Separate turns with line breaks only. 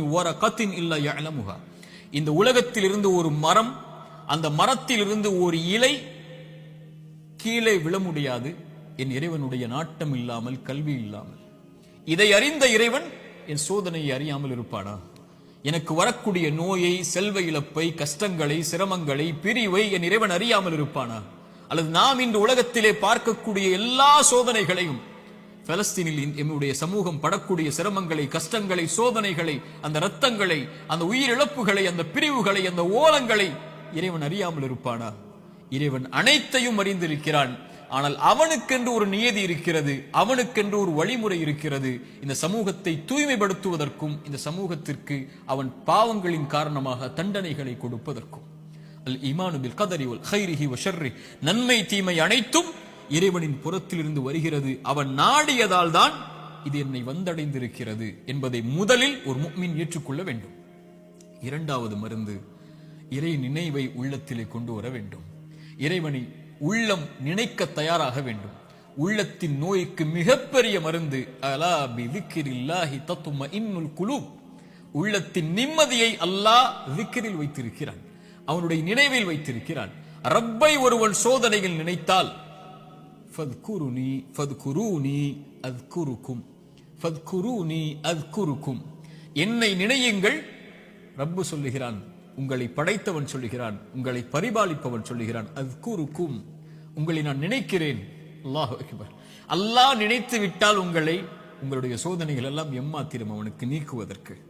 வரகத்தின் இல்ல யஅலமுஹா இந்த உலகத்தில் இருந்து ஒரு மரம் அந்த மரத்தில் இருந்து ஒரு இலை கீழே விழ முடியாது. என் இறைவனுடைய நாட்டம் இல்லாமல் கல்வி இல்லாமல். இதை அறிந்த இறைவன் என் சோதனையை அறியாமல் இருப்பானா? எனக்கு வரக்கூடிய நோயை செல்வ இழப்பை கஷ்டங்களை சிரமங்களை பிரிவை என் இறைவன் அறியாமல் இருப்பானா? அல்லது நாம் இன்று உலகத்திலே பார்க்கக்கூடிய எல்லா சோதனைகளையும் பலஸ்தீனில் எம்முடைய சமூகம் படக்கூடிய சிரமங்களை கஷ்டங்களை சோதனைகளை அந்த ரத்தங்களை அந்த உயிரிழப்புகளை அந்த பிரிவுகளை அந்த ஓலங்களை இறைவன் அறியாமல் இருப்பானா? இறைவன் அனைத்தையும் அறிந்திருக்கிறான். ஆனால் அவனுக்கென்று ஒரு நியதி இருக்கிறது அவனுக்கென்று ஒரு வழிமுறை இருக்கிறது. இந்த சமூகத்தை தூய்மைப்படுத்துவதற்கும் இந்த சமூகத்திற்கு அவன் பாவங்களின் காரணமாக தண்டனைகளை கொடுப்பதற்கும். அல் இமானுபில் பில் கதரி ஷர்ரி நன்மை தீமை அனைத்தும் இறைவனின் புறத்திலிருந்து வருகிறது. அவன் நாடியதால் தான் இது என்னை வந்தடைந்திருக்கிறது என்பதை முதலில் ஒரு முக்மின் ஏற்றுக்கொள்ள வேண்டும். இரண்டாவது மருந்து இறை நினைவை உள்ளத்திலே கொண்டு வர வேண்டும். இறைவனை உள்ளம் நினைக்க தயாராக வேண்டும். உள்ளத்தின் நோய்க்கு மிகப்பெரிய மருந்து அலா பி தத்தும இன்னுல் குழு உள்ளத்தின் நிம்மதியை அல்லாஹ் விக்கிரில் வைத்திருக்கிறான். அவனுடைய நினைவில் வைத்திருக்கிறான். ரப்பை ஒருவன் சோதனையில் நினைத்தால் ஃபத்குருனி ஃபத்குரூனி அத்குருக்கும் ஃபத்குரூனி அத்குருக்கும் என்னை நினையுங்கள் ரப்பு சொல்லுகிறான். உங்களை படைத்தவன் சொல்லுகிறான். உங்களை பரிபாலிப்பவன் சொல்லுகிறான். அத்குருக்கும். உங்களை நான் நினைக்கிறேன். அல்லாஹ் அக்பர். அல்லாஹ் நினைத்து விட்டால் உங்களை உங்களுடைய சோதனைகள் எல்லாம் எம்மாத்திரம் அவனுக்கு நீக்குவதற்கு.